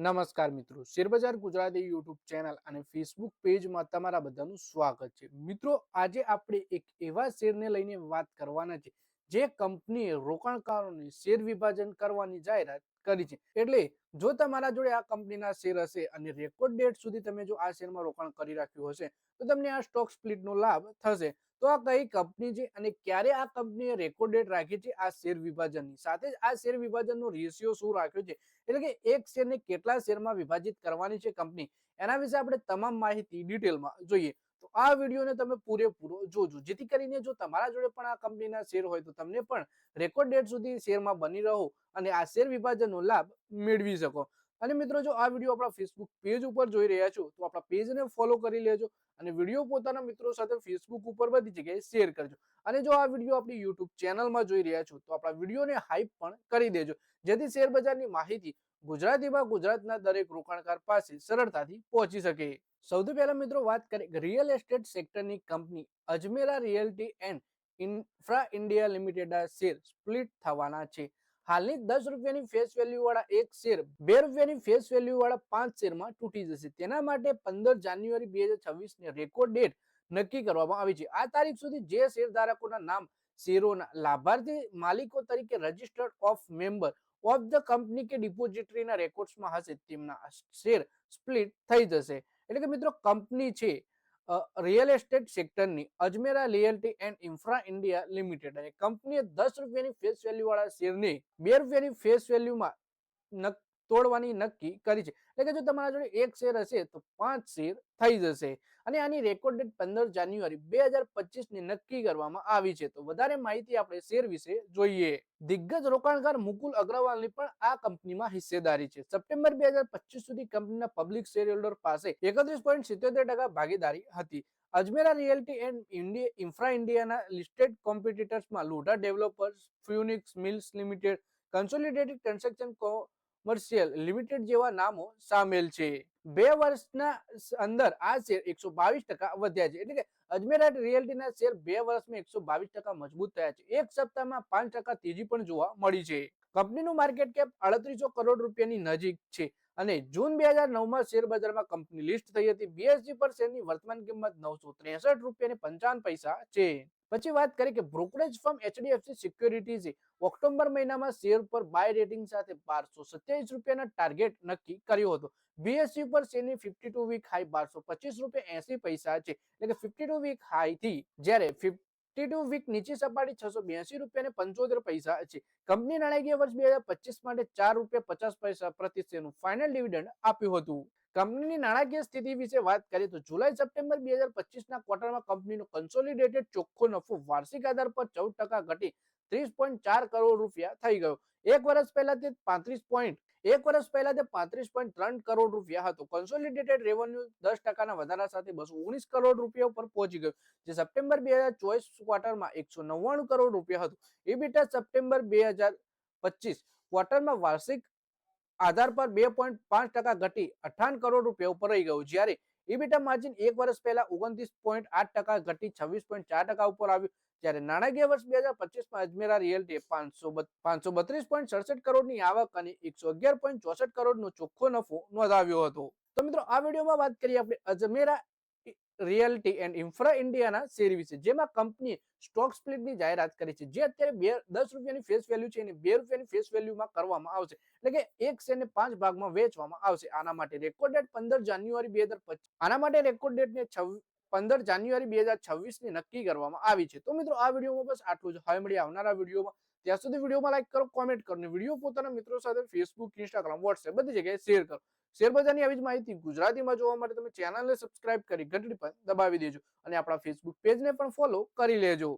નમસ્કાર મિત્રો. શેરબજાર ગુજરાતી યુટ્યુબ ચેનલ અને ફેસબુક પેજમાં તમારા બધાનું સ્વાગત છે. મિત્રો, આજે આપણે એક એવા શેરને લઈને વાત કરવાના છે જે કંપનીએ રોકાણકારોને શેર વિભાજન કરવાની જાહેરાત કરી છે. એટલે જો તમારા જોડે આ કંપનીના શેર હશે અને રેકોર્ડ ડેટ સુધી તમે જો આ શેરમાં રોકાણ કરી રાખ્યું હશે, તો તમને આ સ્ટોક સ્પ્લિટનો લાભ થશે. તો આ કઈ કંપની છે અને ક્યારે આ કંપનીએ રેકોર્ડ ડેટ રાખી છે આ શેર વિભાજનની? સાથે જ આ શેર વિભાજનનો રેશિયો શું રાખ્યો છે? એટલે કે એક શેરને કેટલા શેરમાં વિભાજિત કરવાની છે કંપની? એના વિશે આપણે તમામ માહિતી ડિટેલમાં જોઈએ. આ વિડીયોને તમે પૂરેપૂરો જોજો. જેથી કરીને જો તમારા જોડે પણ આ કંપનીના શેર હોય તો તમને પણ રેકોર્ડ ડેટ સુધી શેરમાં બની રહો અને આ શેર વિભાજનનો લાભ મેળવી શકો. અને મિત્રો, જો આ વીડિયો આપણા ફેસબુક પેજ ઉપર જોઈ રહ્યા છો, તો આપણા પેજને ફોલો કરી લેજો અને વીડિયો પોતાના મિત્રો સાથે ફેસબુક ઉપર બધી જગ્યાએ શેર કરજો. અને જો આ વીડિયો આપણી યુટ્યુબ ચેનલમાં જોઈ રહ્યા છો, તો આપણા વિડીયોને હાઈપ પણ કરી દેજો. જેથી શેર બજારની માહિતી ગુજરાતીમાં ગુજરાતના દરેક રોકાણકાર પાસે સરળતાથી પહોંચી શકે. સૌથી પહેલા મિત્રો વાત કરીએ real estate સેક્ટરની company Ajmera realty and infra India limited share split થવાના છે. હાલની દસ રૂપિયાની ફેસ વેલ્યુ વાળા એક શેર બે રૂપિયાની ફેસ વેલ્યુ વાળા પાંચ શેરમાં તૂટી જશે. તેના માટે પંદર જાન્યુઆરી બે હજાર છવ્વીસ ને રેકોર્ડ ડેટ નક્કી કરવામાં આવી છે. આ તારીખ સુધી જે શેર ધારકોના નામ શેરોના લાભાર્થી માલિકો તરીકે registered of member of the company કે ડિપોઝિટરીના રેકોર્ડ્સમાં હશે, તેમના શેર સ્પ્લિટ થઈ જશે. એટલે કે મિત્રો કંપની છે real estate સેક્ટરની Ajmera realty and infra India limited અને કંપનીએ દસ રૂપિયાની ફેસ વેલ્યુ વાળા શેરને બે રૂપિયાની ફેસ વેલ્યુમાં તોડવાની નક્કી કરી છે. એટલે કે જો તમારા જોડે એક શેર હશે, તો પાંચ શેર થઈ જશે. અને આની રેકોર્ડ ડેટ પંદર જાન્યુઆરી બે હજાર પચીસની નક્કી કરવામાં આવી છે. તો વધારે માહિતી આપણે શેર વિશે જોઈએ. દિગ્ગજ રોકાણકાર મુકુલ અગ્રવાલની પણ આ કંપનીમાં હિસ્સેદારી છે. સપ્ટેમ્બર બે હજાર પચીસ સુધી કંપનીના પબ્લિક શેર હોલ્ડર પાસે એકત્રીસ ભાગીદારી હતી. Ajmera realty and India infra ઇન્ડિયાના listed કોમ્પિટિટર્સમાં Lodha developers Phoenix mills limited consolidated transaction commercial limited જેવા નામો સામેલ છે. બે વર્ષના અંદર આ શેર એકસો બાવીસ ટકા વધ્યા છે. એટલે કે અજમેરા રિયલ્ટીના શેર બે વર્ષમાં એકસો બાવીસ ટકા મજબૂત થયા છે. એક સપ્તાહમાં પાંચ ટકા તેજી પણ જોવા મળી છે. કંપનીનું માર્કેટ કેપ અડત્રીસો કરોડ રૂપિયાની નજીક છે. અને જૂન બે હજાર નવમાં શેર બજારમાં કંપની લિસ્ટ થઈ હતી. બીએસજી પર શેરની વર્તમાન કિંમત નવસો ત્રેસઠ રૂપિયા પંચાવન પૈસા છે. પછી વાત કરીએ કે બ્રોકરેજ ફર્મ એચડીએફસી સિક્યોરિટીઝે ઓક્ટોબર મહિનામાં શેર પર બાય રેટિંગ સાથે બારસો સત્યાવીસ રૂપિયાના ટાર્ગેટ નક્કી કર્યો હતો. બીએસસી પર શેરની ફિફ્ટી ટુ વીક હાઈ બારસો પચીસ રૂપિયા એસી પૈસા છે. એટલે કે ફિફ્ટી ટુ વીક હાઈ થી જ્યારે ટુ વીક નીચી સપાટી છસો બ્યાસી રૂપિયા પંચોતેર પૈસા છે. કંપની નાણાકીય વર્ષ બે હજાર પચીસ માટે ચાર રૂપિયા પચાસ પૈસા પ્રતિ શેરનું ફાઇનલ ડિવિડન્ડ આપ્યું હતું. કંપનીની નાણાકીય સ્થિતિ વિશે વાત કરીએ તો જુલાઈ સપ્ટેમ્બર બે હજાર પચીસના ક્વાર્ટરમાં કંપનીનો કન્સોલિડેટેડ ચોખ્ખો નફો વાર્ષિક આધાર પર ચૌદ ટકા ઘટી ત્રીસ પોઈન્ટ ચાર કરોડ રૂપિયા થઈ ગયો. એક વર્ષ પહેલા તે પાંત્રીસ પોઈન્ટ, એક વર્ષ પહેલા તે પાંત્રીસ પોઈન્ટ ત્રણ કરોડ રૂપિયા હતો. કન્સોલિડેટેડ રેવન્યુ દસ ટકાના વધારા સાથે બસો ઓગણીસ કરોડ રૂપિયા ઉપર પહોંચી ગયો, જે સપ્ટેમ્બર બે હજાર ચોવીસ ક્વાર્ટરમાં એકસો નવ્વાણું કરોડ રૂપિયા હતું. ઇબીટા સપ્ટેમ્બર બે હજાર પચીસ ક્વાર્ટરમાં વાર્ષિક આધાર પર બે પોઈન્ટ પાંચ ટકા ઘટી અઠાવન કરોડ રૂપિયા ઉપર રહી ગયું. જ્યારે ઇબીટા માર્જિન એક વર્ષ પહેલા ઓગણત્રીસ પોઈન્ટ આઠ ટકા, ઘટી છવ્વીસ પોઈન્ટ ચાર ટકા ઉપર આવ્યું. જ્યારે નાણાકીય વર્ષ બે હજાર પચીસમાં અજમેરા રિયલ્ટીએ પાંચસો પાંચસો બત્રીસ પોઈન્ટ સડસઠ કરોડની આવક અને એકસો અગિયાર પોઈન્ટ ચોસઠ કરોડનો ચોખ્ખો નફો નોંધાવ્યો હતો. તો મિત્રો, આ વિડીયોમાં વાત કરીએ આપણે અજમેરા રિયલ્ટી એન્ડ ઇન્ફ્રા ઇન્ડિયાના શેર વિશે, જેમાં કંપની સ્ટોક સ્પ્લિટની જાહેરાત કરી છે, જે અત્યારે બે, દસ રૂપિયાની ફેસ વેલ્યુ છે એને બે રૂપિયાની ફેસ વેલ્યુમાં કરવામાં આવશે. એટલે કે એક શેરને પાંચ ભાગમાં વેચવામાં આવશે. આના માટે રેકોર્ડ ડેટ પંદર જાન્યુઆરી બે હજાર પચીસ આના માટે રેકોર્ડ ડેટને પંદર જાન્યુઆરી બે હજાર છવ્વીસની નક્કી કરવામાં આવી છે. તો મિત્રો, આ વિડીયોમાં બસ આટલું જ. હવે મળી આવનારા વિડીયોમાં. ત્યાં સુધી વિડીયોમાં લાઈક કરો કોમેન્ટ કરો ને વીડિયો પોતાના મિત્રો સાથે ફેસબુક ઇન્સ્ટાગ્રામ વોટ્સએપ બધી જગ્યાએ શેર કરો. શેરબજારની આવી જ માહિતી ગુજરાતીમાં જોવા માટે તમે ચેનલને સબસ્ક્રાઇબ કરી ઘંટડી પર દબાવી દેજો અને આપણા ફેસબુક પેજને પણ ફોલો કરી લેજો.